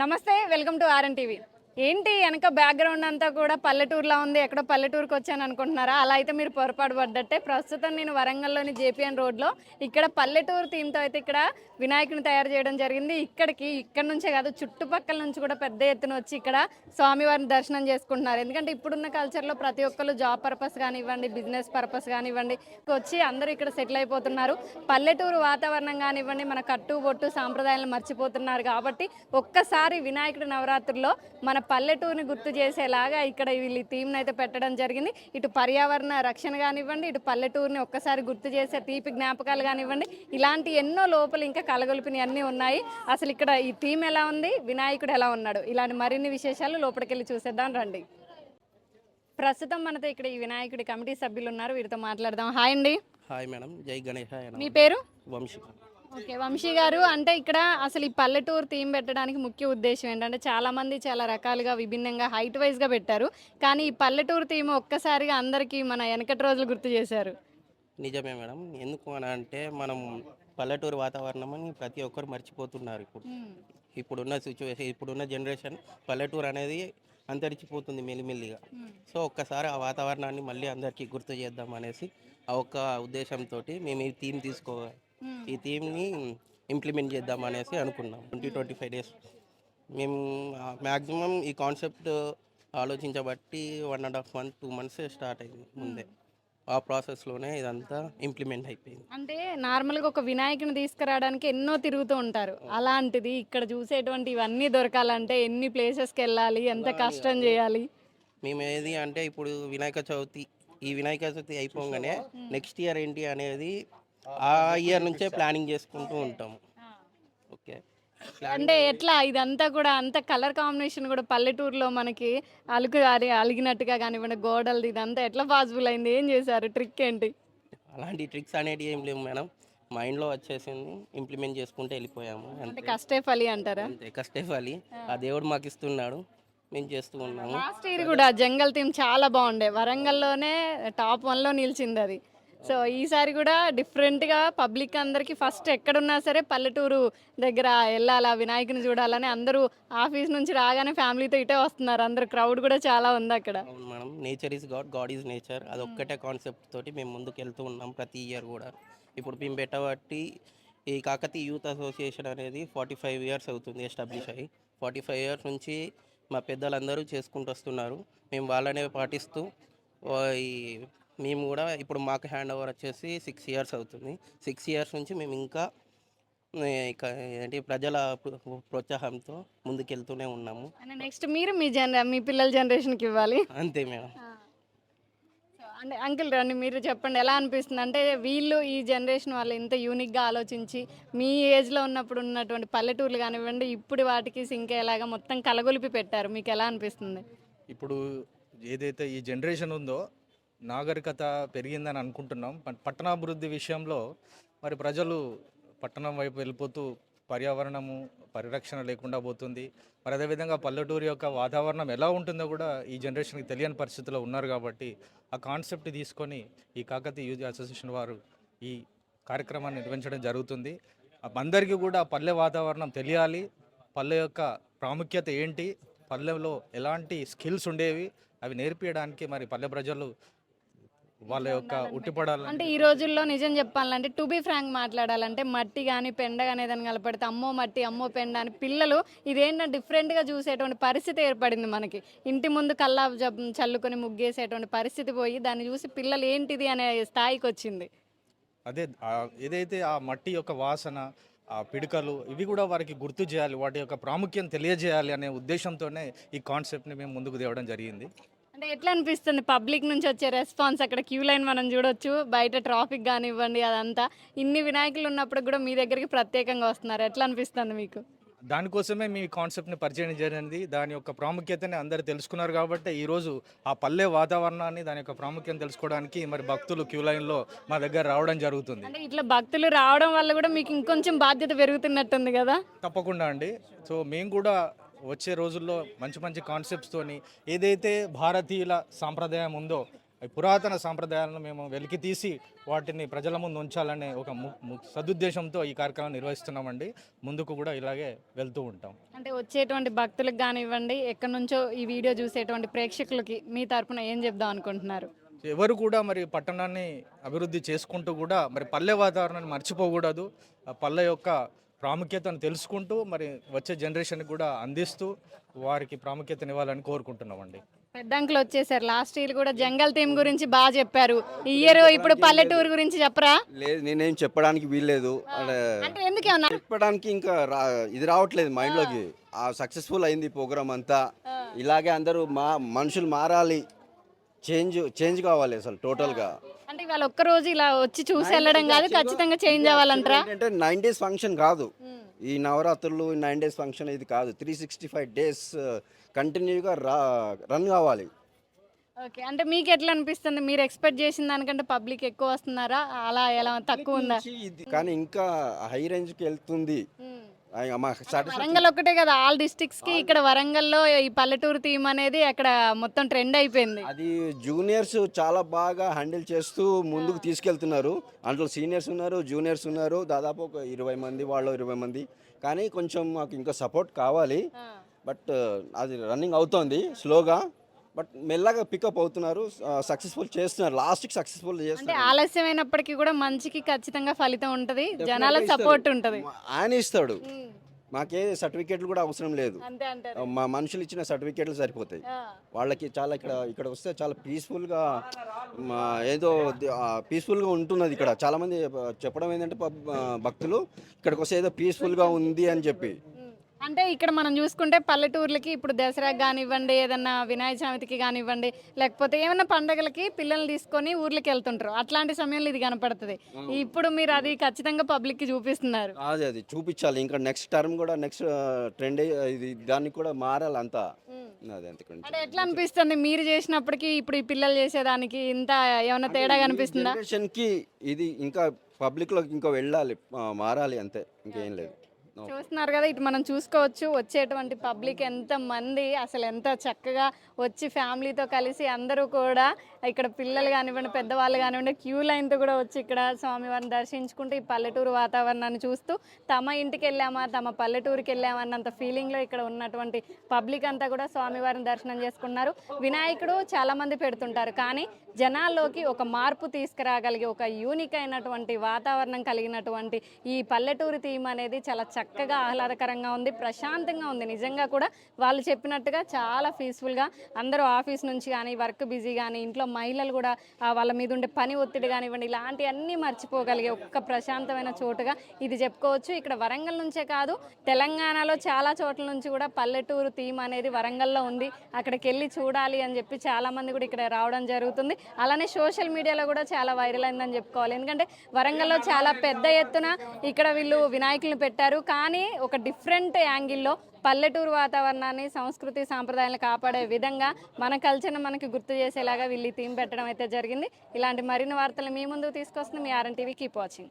నమస్తే welcome to RN TV. ఏంటి వెనక బ్యాక్గ్రౌండ్ అంతా కూడా పల్లెటూరులా ఉంది? ఎక్కడో పల్లెటూరుకి వచ్చాను అనుకుంటున్నారా? అలా అయితే మీరు పొరపాటు పడ్డట్టే. ప్రస్తుతం నేను వరంగల్లోని జేపీఎన్ రోడ్లో ఇక్కడ పల్లెటూరు థీమ్తో అయితే ఇక్కడ వినాయకుని తయారు చేయడం జరిగింది. ఇక్కడికి ఇక్కడ నుంచే కాదు చుట్టుపక్కల నుంచి కూడా పెద్ద ఎత్తున వచ్చి ఇక్కడ స్వామివారిని దర్శనం చేసుకుంటున్నారు. ఎందుకంటే ఇప్పుడున్న కల్చర్లో ప్రతి ఒక్కరు జాబ్ పర్పస్ కానివ్వండి బిజినెస్ పర్పస్ కానివ్వండి వచ్చి అందరూ ఇక్కడ సెటిల్ అయిపోతున్నారు. పల్లెటూరు వాతావరణం కానివ్వండి మన కట్టు బొట్టు సాంప్రదాయాలను మర్చిపోతున్నారు. కాబట్టి ఒక్కసారి వినాయకుడి నవరాత్రుల్లో మన పల్లెటూరుని గుర్తు చేసేలాగా ఇక్కడ వీళ్ళు థీమ్ని అయితే పెట్టడం జరిగింది. ఇటు పర్యావరణ రక్షణ కానివ్వండి ఇటు పల్లెటూరుని ఒక్కసారి గుర్తు చేసే తీపి జ్ఞాపకాలు కానివ్వండి ఇలాంటి ఎన్నో లోపల ఇంకా కలగొలిపినవి అన్నీ ఉన్నాయి. అసలు ఇక్కడ ఈ థీమ్ ఎలా ఉంది వినాయకుడు ఎలా ఉన్నాడు ఇలాంటి మరిన్ని విశేషాలు లోపలికెళ్ళి చూసేద్దాం రండి. ప్రస్తుతం మనతో ఇక్కడ ఈ వినాయకుడి కమిటీ సభ్యులు ఉన్నారు వీరితో మాట్లాడదాం. హాయ్ అండి. హాయ్ మేడం జై గణేష్ మీ పేరు? వంశీ ఓకే వంశీ గారు అంటే ఇక్కడ అసలు ఈ పల్లెటూరు థీమ్ పెట్టడానికి ముఖ్య ఉద్దేశం ఏంటంటే చాలా మంది చాలా రకాలుగా విభిన్నంగా హైట్ వైజ్గా పెట్టారు. కానీ ఈ పల్లెటూరు థీమ్ ఒక్కసారిగా అందరికీ మన వెనకటి రోజులు గుర్తు చేశారు. నిజమే మేడం. ఎందుకు అని అంటే మనం పల్లెటూరు వాతావరణం అని ప్రతి ఒక్కరు మర్చిపోతున్నారు ఇప్పుడు. ఇప్పుడున్న సిచ్యువేషన్ ఇప్పుడున్న జనరేషన్ పల్లెటూరు అనేది అంతరించిపోతుంది మెల్లిమెల్లిగా. సో ఒక్కసారి ఆ వాతావరణాన్ని మళ్ళీ అందరికీ గుర్తు చేద్దాం అనేసి ఆ ఒక్క ఉద్దేశంతో మేము ఈ థీమ్ తీసుకో ఈ థీమ్ని ఇంప్లిమెంట్ చేద్దాం అనేసి అనుకున్నాం. Twenty twenty five days. మేము మ్యాక్సిమం ఈ concept ఆలోచించబట్టి one and half month two months start అయింది ముందే. ఆ ప్రాసెస్లోనే ఇదంతా ఇంప్లిమెంట్ అయిపోయింది. అంటే నార్మల్గా ఒక వినాయకుని తీసుకురావడానికి ఎన్నో తిరుగుతూ ఉంటారు. అలాంటిది ఇక్కడ చూసేటువంటి ఇవన్నీ దొరకాలంటే ఎన్ని ప్లేసెస్కి వెళ్ళాలి ఎంత కష్టం చేయాలి? మేము ఏది అంటే ఇప్పుడు వినాయక చవితి ఈ వినాయక చవితి అయిపోగానే నెక్స్ట్ ఇయర్ ఏంటి అనేది ఆ ఇయర్ నుంచే ప్లానింగ్ చేసుకుంటూ ఉంటాము. ఓకే అంటే ఎట్లా ఇదంతా కూడా అంత కలర్ కాంబినేషన్ కూడా పల్లెటూరులో మనకి అలుగు అది అలిగినట్టుగా కానివ్వండి గోడలది ఇదంతా ఎట్లా పాసిబుల్ అయింది? ఏం చేశారు? ట్రిక్ ఏంటి? అలాంటి ట్రిక్స్ అనేటివి ఏం లేవు మేడం. మైండ్లో వచ్చేసింది ఇంప్లిమెంట్ చేసుకుంటూ వెళ్ళిపోయాము. అంటే కష్టే ఫలి అంటారా? అంతే కష్టఫలి. ఆ దేవుడు మాకు ఇస్తున్నాడు. మేము చేస్తూ ఉన్నాము. లాస్ట్ ఇయర్ కూడా జంగల్ థీమ్ చాలా బాగుండే. వరంగల్లోనే టాప్ వన్లో నిలిచింది అది. సో ఈసారి కూడా డిఫరెంట్గా పబ్లిక్ అందరికీ ఫస్ట్ ఎక్కడున్నా సరే పల్లెటూరు దగ్గర వెళ్ళాలా వినాయకుని చూడాలని అందరూ ఆఫీస్ నుంచి రాగానే ఫ్యామిలీతో ఇటే వస్తున్నారు. అందరు క్రౌడ్ కూడా చాలా ఉంది అక్కడ. అవును madam. Nature is god god is nature. అది ఒక్కటే కాన్సెప్ట్ తోటి మేము ముందుకు వెళ్తూ ఉన్నాం ప్రతి ఇయర్ కూడా. ఇప్పుడు మేము పెట్టబట్టి ఈ కాకతీయ యూత్ అసోసియేషన్ అనేది ఫార్టీ ఫైవ్ ఇయర్స్ అవుతుంది ఎస్టాబ్లిష్ అయ్యి. ఫార్టీ ఫైవ్ ఇయర్స్ నుంచి మా పెద్దలందరూ చేసుకుంటూ వస్తున్నారు. మేము వాళ్ళనే పాటిస్తూ ఈ మేము కూడా ఇప్పుడు మాకు హ్యాండ్ ఓవర్ వచ్చేసి సిక్స్ ఇయర్స్ అవుతుంది. సిక్స్ ఇయర్స్ నుంచి మేము ఇంకా ఇక ఏంటి ప్రజల ప్ర- ప్రోత్సాహంతో ముందుకెళ్తూనే ఉన్నాము. నెక్స్ట్ మీరు మీ జన మీ పిల్లల జనరేషన్కి ఇవ్వాలి. అంతే మేడం. సో అంటే అంకుల్ రండి మీరు చెప్పండి ఎలా అనిపిస్తుంది? అంటే వీళ్ళు ఈ జనరేషన్ వాళ్ళు ఇంత యూనిక్గా ఆలోచించి మీ ఏజ్లో ఉన్నప్పుడు ఉన్నటువంటి పల్లెటూర్లు కానివ్వండి ఇప్పుడు వాటికి సింక్ అయ్యేలాగా మొత్తం కలగొలిపి పెట్టారు. మీకు ఎలా అనిపిస్తుంది? ఇప్పుడు ఏదైతే ఈ జనరేషన్ ఉందో నాగరికత పెరిగిందని అనుకుంటున్నాం. పట్టణాభివృద్ధి విషయంలో మరి ప్రజలు పట్టణం వైపు వెళ్ళిపోతూ పర్యావరణము పరిరక్షణ లేకుండా పోతుంది. మరి అదేవిధంగా పల్లెటూరు యొక్క వాతావరణం ఎలా ఉంటుందో కూడా ఈ జనరేషన్కి తెలియని పరిస్థితిలో ఉన్నారు కాబట్టి ఆ కాన్సెప్ట్ తీసుకొని ఈ కాకతీయ యూత్ అసోసియేషన్ వారు ఈ కార్యక్రమాన్ని నిర్వహించడం జరుగుతుంది. అందరికీ కూడా పల్లె వాతావరణం తెలియాలి. పల్లె యొక్క ప్రాముఖ్యత ఏంటి? పల్లెలో ఎలాంటి స్కిల్స్ ఉండేవి? అవి నేర్పించడానికి మరి పల్లె ప్రజలు వాళ్ళ యొక్క ఉట్టిపడాలని అంటే ఈ రోజుల్లో నిజం చెప్పాలంటే టు బి ఫ్రాంక్ మాట్లాడాలంటే మట్టి కానీ పెండ కానీ ఏదైనా కలపడితే అమ్మో మట్టి అమ్మో పెండ అని పిల్లలు ఇదేంటంటే డిఫరెంట్గా చూసేటువంటి పరిస్థితి ఏర్పడింది మనకి. ఇంటి ముందు కల్లా చల్లుకొని ముగ్గేసేటువంటి పరిస్థితి పోయి దాన్ని చూసి పిల్లలు ఏంటిది అనే స్థాయికి వచ్చింది. అదే ఏదైతే ఆ మట్టి యొక్క వాసన ఆ పిడకలు ఇవి కూడా వారికి గుర్తు చేయాలి వాటి యొక్క ప్రాముఖ్యం తెలియజేయాలి అనే ఉద్దేశంతోనే ఈ కాన్సెప్ట్ని మేము ముందుకు తేవడం జరిగింది. అంటే ఎట్లా అనిపిస్తుంది? పబ్లిక్ నుంచి వచ్చే రెస్పాన్స్ అక్కడ క్యూ లైన్ మనం చూడొచ్చు. బయట ట్రాఫిక్ కానివ్వండి అదంతా. ఇన్ని వినాయకులు ఉన్నప్పుడు కూడా మీ దగ్గరికి ప్రత్యేకంగా వస్తున్నారు. ఎట్లా అనిపిస్తుంది మీకు? దానికోసమే మీ కాన్సెప్ట్ని పరిచయం జరిగింది. దాని యొక్క ప్రాముఖ్యతని అందరు తెలుసుకున్నారు కాబట్టి ఈరోజు ఆ పల్లె వాతావరణాన్ని దాని యొక్క ప్రాముఖ్యత తెలుసుకోవడానికి మరి భక్తులు క్యూ లైన్లో మా దగ్గర రావడం జరుగుతుంది. అంటే ఇట్లా భక్తులు రావడం వల్ల కూడా మీకు ఇంకొంచెం బాధ్యత పెరుగుతున్నట్టుంది కదా? తప్పకుండా అండి. సో మేము కూడా వచ్చే రోజుల్లో మంచి మంచి కాన్సెప్ట్స్తోని ఏదైతే భారతీయుల సాంప్రదాయం ఉందో పురాతన సాంప్రదాయాలను మేము వెలికి తీసి వాటిని ప్రజల ముందు ఉంచాలనే ఒక సదుద్దేశంతో ఈ కార్యక్రమం నిర్వహిస్తున్నామండి. ముందుకు కూడా ఇలాగే వెళ్తూ ఉంటాం. అంటే వచ్చేటువంటి భక్తులకు కానివ్వండి ఎక్కడి నుంచో ఈ వీడియో చూసేటువంటి ప్రేక్షకులకి మీ తరపున ఏం చెప్దాం అనుకుంటున్నారు? ఎవరు కూడా మరి పట్టణాన్ని అభివృద్ధి చేసుకుంటూ కూడా మరి పల్లె వాతావరణాన్ని మర్చిపోకూడదు. ఆ పల్లె యొక్క ప్రాముఖ్యతను తెలుసుకుంటూ మరి వచ్చే జనరేషన్కి కూడా అందిస్తూ వారికి ప్రాముఖ్యతనివ్వాలని కోరుకుంటున్నామండి. పెద్ద అంకుల్ వచ్చేసారు. లాస్ట్ ఇయర్ కూడా జంగల్ థీమ్ గురించి బాగా చెప్పారు. ఈ ఇయర్ ఇప్పుడు పల్లెటూరు గురించి చెప్పరా? లేదు నేనేం చెప్పడానికి వీల్లేదు. అంటే చెప్పడానికి ఇంకా రా ఇది రావట్లేదు మైండ్లోకి. ఆ సక్సెస్ఫుల్ అయింది ప్రోగ్రామ్ అంతా. ఇలాగే అందరూ మా మనుషులు మారాలి. చేంజ్ చేంజ్ కావాలి అసలు టోటల్గా. అంటే ఇవాళ ఒక్క రోజు ఇలా వచ్చి చూసి వెళ్ళడం కాదు ఖచ్చితంగా చేంజ్ అవ్వాలంటారా? ఏంటంటే నైన్ డేస్ ఫంక్షన్ కాదు ఈ నవరాత్రులు నైన్ డేస్ ఫంక్షన్ ఇది కాదు. త్రీ సిక్స్టీ ఫైవ్ డేస్ కంటిన్యూగా రన్ కావాలి. ఓకే అంటే మీకు ఎట్లా అనిపిస్తుంది? మీరు ఎక్స్పెక్ట్ చేసిన దానికంటే పబ్లిక్ ఎక్కువ వస్తున్నారా? అలా ఎలా తక్కువ ఉందా? కానీ ఇంకా హై రేంజ్కి వెళ్తుంది. Satisfaction- వరంగల్ ఒక్కటే కదా ఆల్ డిస్ట్రిక్ట్స్కి ఇక్కడ వరంగల్లో ఈ పల్లెటూరు థీమ్ అనేది అక్కడ మొత్తం ట్రెండ్ అయిపోయింది. అది జూనియర్స్ చాలా బాగా హ్యాండిల్ చేస్తూ ముందుకు తీసుకెళ్తున్నారు. అందులో సీనియర్స్ ఉన్నారు జూనియర్స్ ఉన్నారు. దాదాపు ఒక ఇరవై మంది వాళ్ళు ఇరవై మంది. కానీ కొంచెం మాకు ఇంకా సపోర్ట్ కావాలి. బట్ అది రన్నింగ్ అవుతోంది స్లోగా బట్ మెల్లగా పికప్ అవుతున్నారు సక్సెస్ఫుల్ చేస్తున్నారు లాస్ట్కి సక్సెస్ఫుల్ అంటే చేస్తున్నారు. ఆలస్యమైనప్పటికీ కూడా మంచికి ఖచ్చితంగా ఫలితం ఉంటది జనాల సపోర్ట్ ఉంటది. ఆయన ఇస్తాడు. మాకే సర్టిఫికేట్లు కూడా అవసరం లేదు. అంతే అంటారు. మా మనుషులు ఇచ్చిన సర్టిఫికేట్లు సరిపోతాయి. వాళ్ళకి చాలా ఇక్కడ ఇక్కడ వస్తే చాలా పీస్ఫుల్గా మా ఏదో పీస్ఫుల్గా ఉంటున్నది ఇక్కడ. చాలామంది చెప్పడం ఏంటంటే భక్తులు ఇక్కడికి వస్తే ఏదో పీస్ఫుల్గా ఉంది అని చెప్పి. అంటే ఇక్కడ మనం చూసుకుంటే పల్లెటూర్లకి ఇప్పుడు దసరాకి కానివ్వండి ఏదన్నా వినాయక చవితికి కానివ్వండి లేకపోతే ఏమైనా పండగలకి పిల్లల్ని తీసుకొని ఊర్లకి వెళ్తుంటారు. అట్లాంటి సమయంలో ఇది కనపడుతుంది. ఇప్పుడు మీరు అది ఖచ్చితంగా పబ్లిక్కి చూపిస్తున్నారు. అదే అది చూపించాలి. ఇంకా నెక్స్ట్ టర్మ్ కూడా నెక్స్ట్ ట్రెండ్ ఇది దానికి కూడా మారాలి అంతా. అంటే ఎట్లా అనిపిస్తుంది? మీరు చేసినప్పటికీ ఇప్పుడు ఈ పిల్లలు చేసేదానికి ఇంత ఏమైనా తేడా కనిపిస్తుందా? జనరేషన్కి ఇది ఇంకా పబ్లిక్లో ఇంకా వెళ్ళాలి మారాలి అంతే. ఇంకేం లేదు. చూస్తున్నారు కదా ఇటు మనం చూసుకోవచ్చు వచ్చేటువంటి పబ్లిక్ ఎంత మంది అసలు ఎంత చక్కగా వచ్చి ఫ్యామిలీతో కలిసి అందరూ కూడా ఇక్కడ పిల్లలు కానివ్వండి పెద్దవాళ్ళు కానివ్వండి క్యూ లైన్తో కూడా వచ్చి ఇక్కడ స్వామివారిని దర్శించుకుంటూ ఈ పల్లెటూరు వాతావరణాన్ని చూస్తూ తమ ఇంటికి వెళ్ళామా తమ పల్లెటూరుకి వెళ్ళామా అన్నంత ఫీలింగ్లో ఇక్కడ ఉన్నటువంటి పబ్లిక్ అంతా కూడా స్వామివారిని దర్శనం చేసుకున్నారు. వినాయకుడు చాలామంది పెడుతుంటారు కానీ జనాల్లోకి ఒక మార్పు తీసుకురాగలిగే ఒక యూనిక్ అయినటువంటి వాతావరణం కలిగినటువంటి ఈ పల్లెటూరు థీమ్ అనేది చాలా చక్క చక్కగా ఆహ్లాదకరంగా ఉంది ప్రశాంతంగా ఉంది. నిజంగా కూడా వాళ్ళు చెప్పినట్టుగా చాలా పీస్ఫుల్గా అందరూ ఆఫీస్ నుంచి కానీ వర్క్ బిజీ కానీ ఇంట్లో మహిళలు కూడా వాళ్ళ మీద ఉండే పని ఒత్తిడి కానివ్వండి ఇలాంటివన్నీ మర్చిపోగలిగే ఒక్క ప్రశాంతమైన చోటుగా ఇది చెప్పుకోవచ్చు. ఇక్కడ వరంగల్ నుంచే కాదు తెలంగాణలో చాలా చోట్ల నుంచి కూడా పల్లెటూరు థీమ్ అనేది వరంగల్లో ఉంది. అక్కడికి వెళ్ళి చూడాలి అని చెప్పి చాలా మంది కూడా ఇక్కడ రావడం జరుగుతుంది. అలానే సోషల్ మీడియాలో కూడా చాలా వైరల్ అయిందని చెప్పుకోవాలి. ఎందుకంటే వరంగల్లో చాలా పెద్ద ఎత్తున ఇక్కడ వీళ్ళు వినాయకులను పెట్టారు. కానీ ఒక డిఫరెంట్ యాంగిల్లో పల్లెటూరు వాతావరణాన్ని సంస్కృతి సాంప్రదాయాలను కాపాడే విధంగా మన కల్చర్ని మనకి గుర్తు చేసేలాగా వీళ్ళు థీమ్ పెట్టడం అయితే జరిగింది. ఇలాంటి మరిన్ని వార్తలు మీ ముందుకు తీసుకొస్తుంది మీ ఆర్ఎన్ టీవీ. Keep watching